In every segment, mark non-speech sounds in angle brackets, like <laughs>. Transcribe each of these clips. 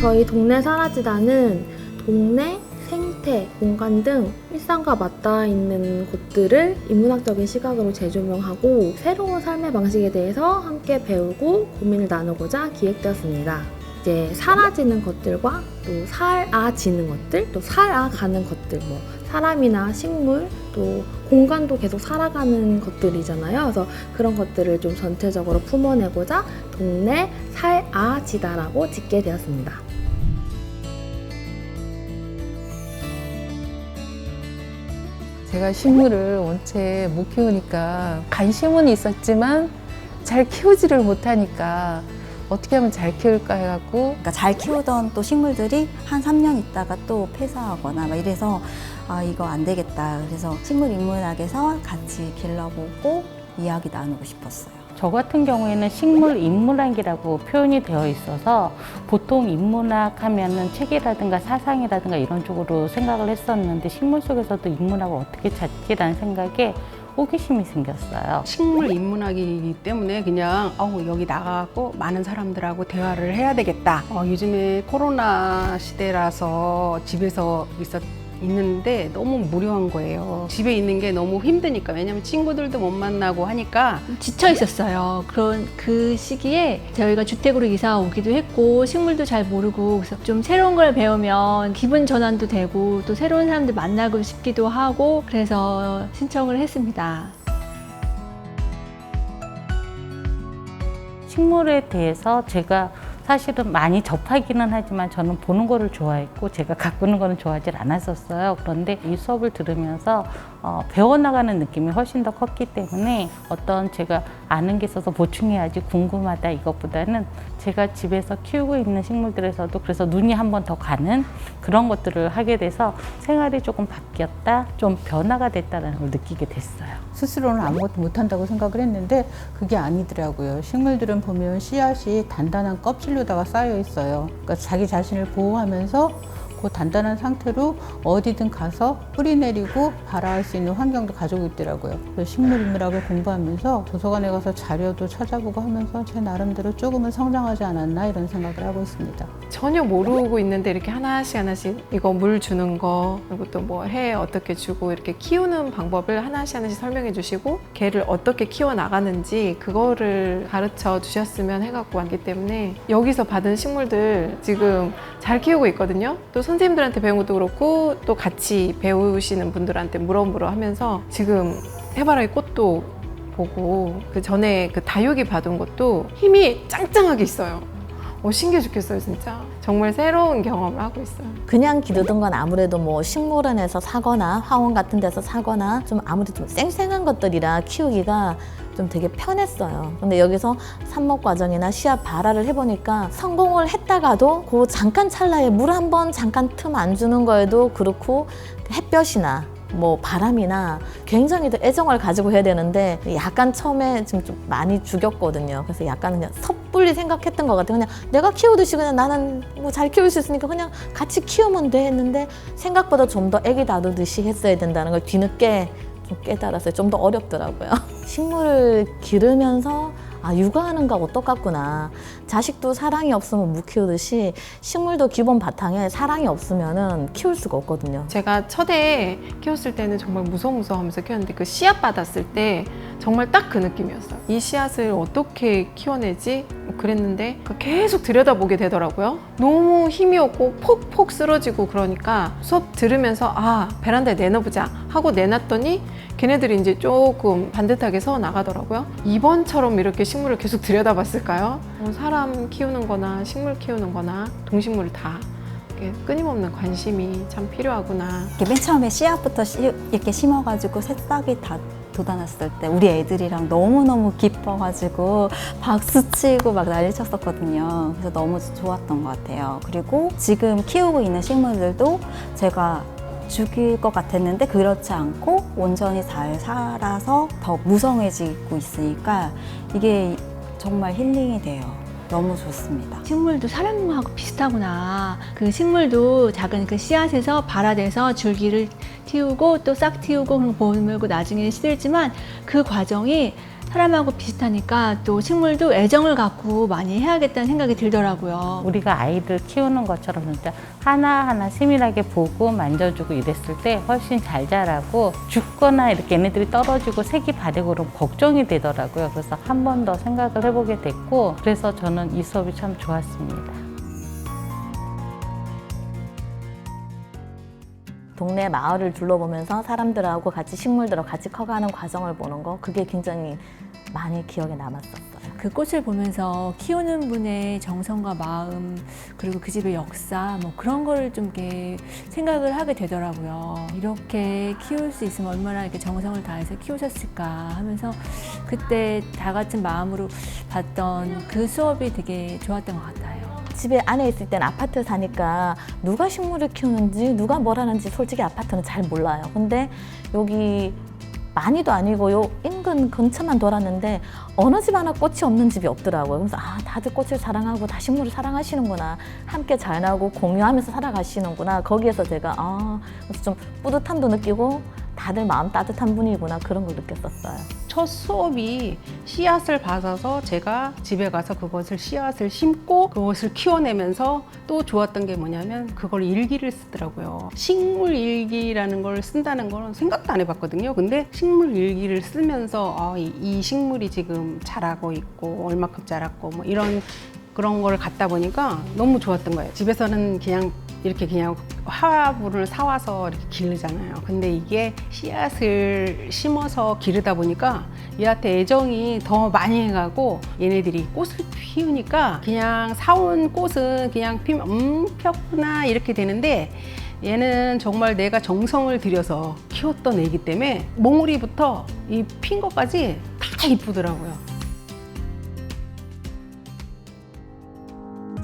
저희 동네 사라지다는 동네, 생태, 공간 등 일상과 맞닿아 있는 곳들을 인문학적인 시각으로 재조명하고 새로운 삶의 방식에 대해서 함께 배우고 고민을 나누고자 기획되었습니다. 이제 사라지는 것들과 또 살아지는 것들, 또 살아가는 것들, 뭐 사람이나 식물, 또 공간도 계속 살아가는 것들이잖아요. 그래서 그런 것들을 좀 전체적으로 품어내고자 동네 살아지다라고 짓게 되었습니다. 제가 식물을 원체 못 키우니까 관심은 있었지만 잘 키우지를 못하니까 어떻게 하면 잘 키울까 해갖고 그러니까 잘 키우던 또 식물들이 한 3년 있다가 또 폐사하거나 막 이래서 아 이거 안 되겠다. 그래서 식물 인문학에서 같이 길러보고 이야기 나누고 싶었어요. 저 같은 경우에는 식물 인문학이라고 표현이 되어 있어서 보통 인문학 하면은 책이라든가 사상이라든가 이런 쪽으로 생각을 했었는데 식물 속에서도 인문학을 어떻게 찾지라는 생각에 호기심이 생겼어요. 식물 인문학이기 때문에 그냥 어우 여기 나가고 많은 사람들하고 대화를 해야 되겠다. 어, 요즘에 코로나 시대라서 집에서 있었 있는데 너무 무료한 거예요. 집에 있는 게 너무 힘드니까 왜냐면 친구들도 못 만나고 하니까 지쳐 있었어요. 그런 그 시기에 저희가 주택으로 이사 오기도 했고 식물도 잘 모르고 그래서 좀 새로운 걸 배우면 기분 전환도 되고 또 새로운 사람들 만나고 싶기도 하고 그래서 신청을 했습니다. 식물에 대해서 제가 사실은 많이 접하기는 하지만 저는 보는 거를 좋아했고 제가 가꾸는 거는 좋아하지 않았었어요. 그런데 이 수업을 들으면서 어, 배워나가는 느낌이 훨씬 더 컸기 때문에 어떤 제가 아는 게 있어서 보충해야지 궁금하다 이것보다는 제가 집에서 키우고 있는 식물들에서도 그래서 눈이 한 번 더 가는 그런 것들을 하게 돼서 생활이 조금 바뀌었다, 좀 변화가 됐다는 걸 느끼게 됐어요. 스스로는 아무것도 못한다고 생각을 했는데 그게 아니더라고요. 식물들은 보면 씨앗이 단단한 껍질로 다가 쌓여 있어요. 그러니까 자기 자신을 보호하면서 그 단단한 상태로 어디든 가서 뿌리 내리고 발화할 수 있는 환경도 가지고 있더라고요. 그래서 식물 인문학을 공부하면서 도서관에 가서 자료도 찾아보고 하면서 제 나름대로 조금은 성장하지 않았나 이런 생각을 하고 있습니다. 전혀 모르고 있는데 이렇게 하나씩 하나씩 이거 물 주는 거 그리고 또 뭐 해 어떻게 주고 이렇게 키우는 방법을 하나씩 하나씩 설명해 주시고 개를 어떻게 키워 나가는지 그거를 가르쳐 주셨으면 해갖고 왔기 때문에 여기서 받은 식물들 지금 잘 키우고 있거든요. 또 선생님들한테 배운 것도 그렇고 또 같이 배우시는 분들한테 물어물어 하면서 지금 해바라기 꽃도 보고 그 전에 그 다육이 받은 것도 힘이 짱짱하게 있어요. 어, 신기해 죽겠어요, 진짜. 정말 새로운 경험을 하고 있어요. 그냥 기르던 건 아무래도 뭐 식물원에서 사거나 화원 같은 데서 사거나 좀 아무래도 좀 쌩쌩한 것들이라 키우기가 좀 되게 편했어요. 근데 여기서 삽목 과정이나 씨앗 발화를 해보니까 성공을 했다가도 그 잠깐 찰나에 물 한 번 잠깐 틈 안 주는 거에도 그렇고 햇볕이나 뭐 바람이나 굉장히 더 애정을 가지고 해야 되는데 약간 처음에 지금 좀 많이 죽였거든요. 그래서 약간 그냥 섣불리 생각했던 것 같아요. 그냥 내가 키우듯이 그냥 나는 뭐 잘 키울 수 있으니까 그냥 같이 키우면 돼 했는데 생각보다 좀 더 애기 다루듯이 했어야 된다는 걸 뒤늦게 좀 깨달았어요. 좀 더 어렵더라고요. <laughs> 식물을 기르면서 아, 육아하는 거하고 똑같구나. 자식도 사랑이 없으면 못 키우듯이 식물도 기본 바탕에 사랑이 없으면은 키울 수가 없거든요. 제가 첫해 키웠을 때는 정말 무서무서 하면서 키웠는데 그 씨앗 받았을 때 정말 딱 그 느낌이었어요. 이 씨앗을 어떻게 키워내지? 뭐 그랬는데 그 계속 들여다보게 되더라고요. 너무 힘이 없고 폭폭 쓰러지고 그러니까 수업 들으면서 아, 베란다에 내놔보자 하고 내놨더니 걔네들이 이제 조금 반듯하게 서 나가더라고요. 이번처럼 이렇게 식물을 계속 들여다봤을까요? 어, 사람 키우는 거나 식물 키우는 거나 동식물을 다 끊임없는 관심이 참 필요하구나. 이렇게 맨 처음에 씨앗부터 씨- 이렇게 심어가지고 새싹이 다 돋아났을 때 우리 애들이랑 너무너무 기뻐가지고 박수치고 막 난리 쳤었거든요. 그래서 너무 좋았던 것 같아요. 그리고 지금 키우고 있는 식물들도 제가 죽일 것 같았는데 그렇지 않고 온전히 잘 살아서 더 무성해지고 있으니까 이게 정말 힐링이 돼요. 너무 좋습니다. 식물도 사람하고 비슷하구나. 그 식물도 작은 그 씨앗에서 발화돼서 줄기를 틔우고 또 싹 틔우고 그런 보물고 나중에 시들지만 그 과정이 사람하고 비슷하니까 또 식물도 애정을 갖고 많이 해야겠다는 생각이 들더라고요. 우리가 아이들 키우는 것처럼 진짜 하나하나 세밀하게 보고 만져주고 이랬을 때 훨씬 잘 자라고 죽거나 이렇게 얘네들이 떨어지고 색이 바래고 그러면 걱정이 되더라고요. 그래서 한 번 더 생각을 해보게 됐고 그래서 저는 이 수업이 참 좋았습니다. 동네 마을을 둘러보면서 사람들하고 같이 식물들하고 같이 커가는 과정을 보는 거 그게 굉장히 많이 기억에 남았었어요. 그 꽃을 보면서 키우는 분의 정성과 마음 그리고 그 집의 역사 뭐 그런 거를 좀 이렇게 생각을 하게 되더라고요. 이렇게 키울 수 있으면 얼마나 이렇게 정성을 다해서 키우셨을까 하면서 그때 다 같은 마음으로 봤던 그 수업이 되게 좋았던 것 같아요. 집에 안에 있을 때는 아파트 사니까 누가 식물을 키우는지 누가 뭘 하는지 솔직히 아파트는 잘 몰라요. 근데 여기 많이도 아니고 요 인근 근처만 돌았는데 어느 집 하나 꽃이 없는 집이 없더라고요. 그래서 아 다들 꽃을 사랑하고 다 식물을 사랑하시는구나. 함께 잘 나고 공유하면서 살아가시는구나. 거기에서 제가 아 그래서 좀 뿌듯함도 느끼고 다들 마음 따뜻한 분이구나 그런 걸 느꼈었어요. 첫 수업이 씨앗을 받아서 제가 집에 가서 그것을 씨앗을 심고 그것을 키워내면서 또 좋았던 게 뭐냐면 그걸 일기를 쓰더라고요. 식물 일기라는 걸 쓴다는 거는 생각도 안 해봤거든요. 근데 식물 일기를 쓰면서 아, 이, 이 식물이 지금 자라고 있고 얼마큼 자랐고 뭐 이런 그런 걸 갖다 보니까 너무 좋았던 거예요. 집에서는 그냥 이렇게 그냥 화분을 사와서 이렇게 기르잖아요. 근데 이게 씨앗을 심어서 기르다 보니까 얘한테 애정이 더 많이 해가고 얘네들이 꽃을 피우니까 그냥 사온 꽃은 그냥 피면 음 폈구나 이렇게 되는데 얘는 정말 내가 정성을 들여서 키웠던 애기 때문에 몽우리부터 이 핀 것까지 다 이쁘더라고요.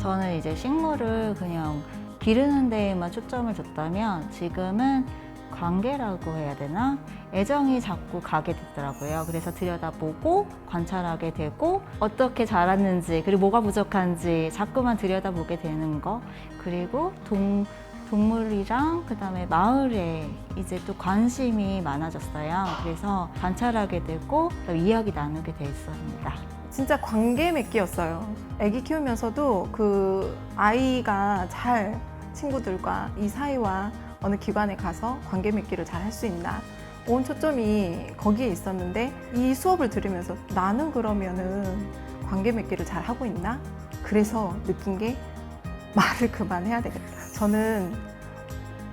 저는 이제 식물을 그냥 기르는 데에만 초점을 줬다면 지금은 관계라고 해야 되나? 애정이 자꾸 가게 되더라고요. 그래서 들여다보고 관찰하게 되고 어떻게 자랐는지 그리고 뭐가 부족한지 자꾸만 들여다보게 되는 거 그리고 동, 동물이랑 그다음에 마을에 이제 또 관심이 많아졌어요. 그래서 관찰하게 되고 이야기 나누게 돼 있습니다. 진짜 관계 맺기였어요. 아기 키우면서도 그 아이가 잘 친구들과 이 사이와 어느 기관에 가서 관계 맺기를 잘 할 수 있나. 온 초점이 거기에 있었는데 이 수업을 들으면서 나는 그러면은 관계 맺기를 잘 하고 있나? 그래서 느낀 게 말을 그만해야 되겠다. 저는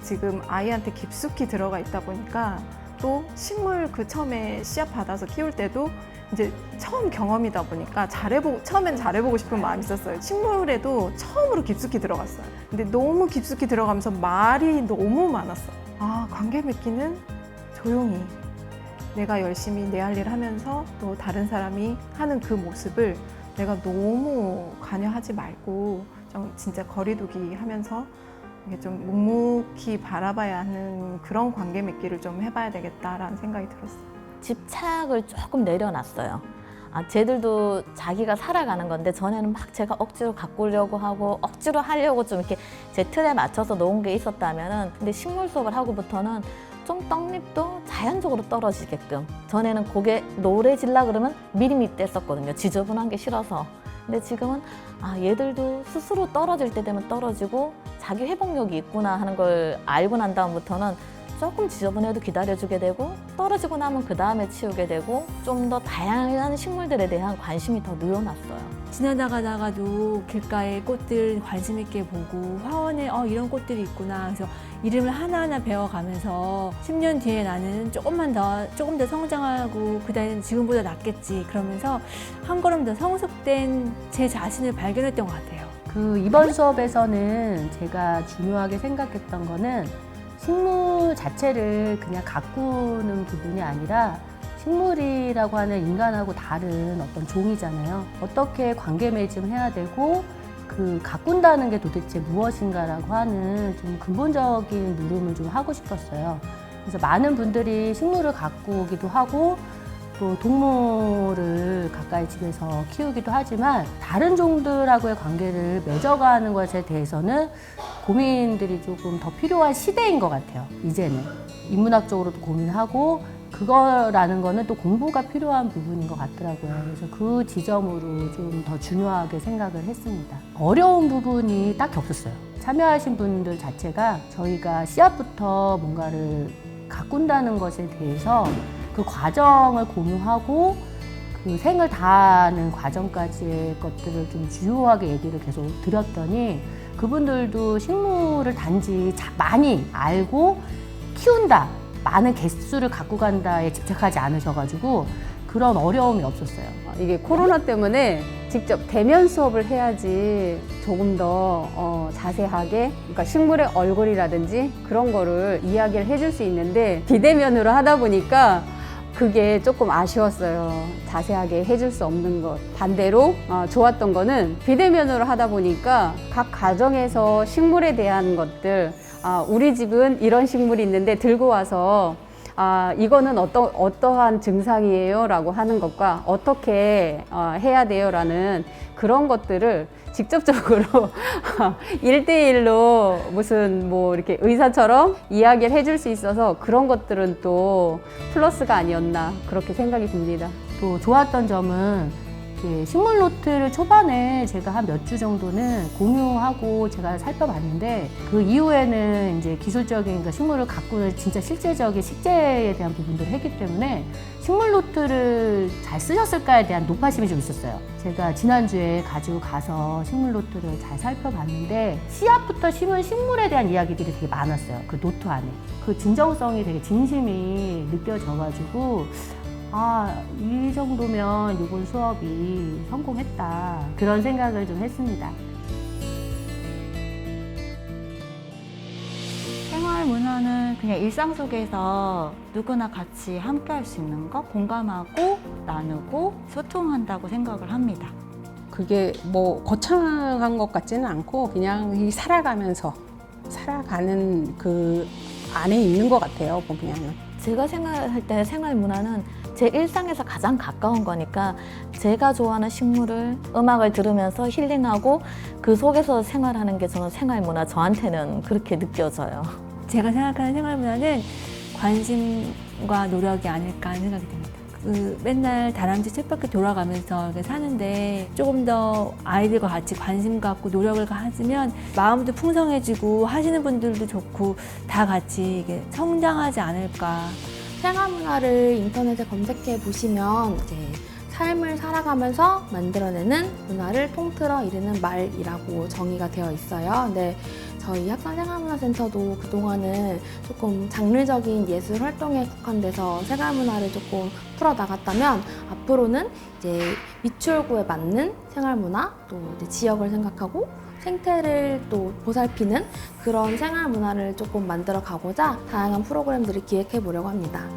지금 아이한테 깊숙이 들어가 있다 보니까 또 식물 그 처음에 씨앗 받아서 키울 때도 이제 처음 경험이다 보니까 잘해보고 처음엔 잘해보고 싶은 마음이 있었어요. 식물에도 처음으로 깊숙이 들어갔어요. 근데 너무 깊숙이 들어가면서 말이 너무 많았어. 아 관계 맺기는 조용히 내가 열심히 내 할 일 하면서 또 다른 사람이 하는 그 모습을 내가 너무 관여하지 말고 좀 진짜 거리두기 하면서 이게 좀 묵묵히 바라봐야 하는 그런 관계 맺기를 좀 해봐야 되겠다라는 생각이 들었어요. 집착을 조금 내려놨어요. 아, 쟤들도 자기가 살아가는 건데 전에는 막 제가 억지로 가꾸려고 하고 억지로 하려고 좀 이렇게 제 틀에 맞춰서 놓은 게 있었다면은 근데 식물 수업을 하고부터는 좀 떡잎도 자연적으로 떨어지게끔 전에는 고개 노래 질라 그러면 미리미 뗐었거든요. 지저분한 게 싫어서. 근데 지금은 아 얘들도 스스로 떨어질 때 되면 떨어지고 자기 회복력이 있구나 하는 걸 알고 난 다음부터는 조금 지저분해도 기다려주게 되고 떨어지고 나면 그 다음에 치우게 되고 좀 더 다양한 식물들에 대한 관심이 더 늘어났어요. 지나다가다가도 길가에 꽃들 관심 있게 보고 화원에 어 이런 꽃들이 있구나 그래서 이름을 하나하나 배워가면서 10년 뒤에 나는 조금만 더 조금 더 성장하고 그다음에 지금보다 낫겠지 그러면서 한 걸음 더 성숙된 제 자신을 발견했던 것 같아요. 그 이번 수업에서는 제가 중요하게 생각했던 거는 식물 자체를 그냥 가꾸는 부분이 아니라 식물이라고 하는 인간하고 다른 어떤 종이잖아요. 어떻게 관계 맺음 해야 되고 그 가꾼다는 게 도대체 무엇인가라고 하는 좀 근본적인 물음을 좀 하고 싶었어요. 그래서 많은 분들이 식물을 가꾸기도 하고 또 동물을 가까이 집에서 키우기도 하지만 다른 종들하고의 관계를 맺어가는 것에 대해서는 고민들이 조금 더 필요한 시대인 것 같아요. 이제는. 인문학적으로도 고민하고 그거라는 거는 또 공부가 필요한 부분인 것 같더라고요. 그래서 그 지점으로 좀 더 중요하게 생각을 했습니다. 어려운 부분이 딱히 없었어요. 참여하신 분들 자체가 저희가 씨앗부터 뭔가를 가꾼다는 것에 대해서 그 과정을 공유하고 그 생을 다하는 과정까지의 것들을 좀 주요하게 얘기를 계속 드렸더니 그분들도 식물을 단지 자- 많이 알고 키운다, 많은 개수를 갖고 간다에 집착하지 않으셔가지고 그런 어려움이 없었어요. 이게 코로나 때문에 직접 대면 수업을 해야지 조금 더 어, 자세하게 그러니까 식물의 얼굴이라든지 그런 거를 이야기를 해줄 수 있는데 비대면으로 하다 보니까 그게 조금 아쉬웠어요. 자세하게 해줄 수 없는 것. 반대로 어, 좋았던 거는 비대면으로 하다 보니까 각 가정에서 식물에 대한 것들, 아, 우리 집은 이런 식물이 있는데 들고 와서 아, 이거는 어떠, 어떠한 증상이에요? 라고 하는 것과 어떻게 어, 해야 돼요? 라는 그런 것들을 직접적으로 <laughs> 일대일로 무슨 뭐 이렇게 의사처럼 이야기를 해줄 수 있어서 그런 것들은 또 플러스가 아니었나 그렇게 생각이 듭니다. 또 좋았던 점은 이렇게 식물 노트를 초반에 제가 한 몇 주 정도는 공유하고 제가 살펴봤는데 그 이후에는 이제 기술적인 그러니까 식물을 가꾸는 진짜 실제적인 식재에 대한 부분들을 했기 때문에 식물 노트를 잘 쓰셨을까에 대한 노파심이 좀 있었어요. 제가 지난주에 가지고 가서 식물 노트를 잘 살펴봤는데 씨앗부터 심은 식물에 대한 이야기들이 되게 많았어요. 그 노트 안에. 그 진정성이 되게 진심이 느껴져가지고 아, 이 정도면 이번 수업이 성공했다. 그런 생각을 좀 했습니다. 생활 문화는 그냥 일상 속에서 누구나 같이 함께 할 수 있는 거, 공감하고 나누고 소통한다고 생각을 합니다. 그게 뭐 거창한 것 같지는 않고 그냥 이 살아가면서 살아가는 그 안에 있는 것 같아요 보면은. 제가 생각할 때 생활 문화는 제 일상에서 가장 가까운 거니까 제가 좋아하는 식물을 음악을 들으면서 힐링하고 그 속에서 생활하는 게 저는 생활 문화 저한테는 그렇게 느껴져요. 제가 생각하는 생활 문화는 관심과 노력이 아닐까 하는 생각이 듭니다. 그 맨날 다람쥐 쳇바퀴 돌아가면서 사는데 조금 더 아이들과 같이 관심 갖고 노력을 가지면 마음도 풍성해지고 하시는 분들도 좋고 다 같이 성장하지 않을까. 생활 문화를 인터넷에 검색해 보시면 이제 삶을 살아가면서 만들어내는 문화를 통틀어 이르는 말이라고 정의가 되어 있어요. 근데 저희 학산생활문화센터도 그동안은 조금 장르적인 예술 활동에 국한돼서 생활문화를 조금 풀어 나갔다면 앞으로는 이제 미추홀구에 맞는 생활문화 또 지역을 생각하고 생태를 또 보살피는 그런 생활 문화를 조금 만들어 가고자 다양한 프로그램들을 기획해 보려고 합니다.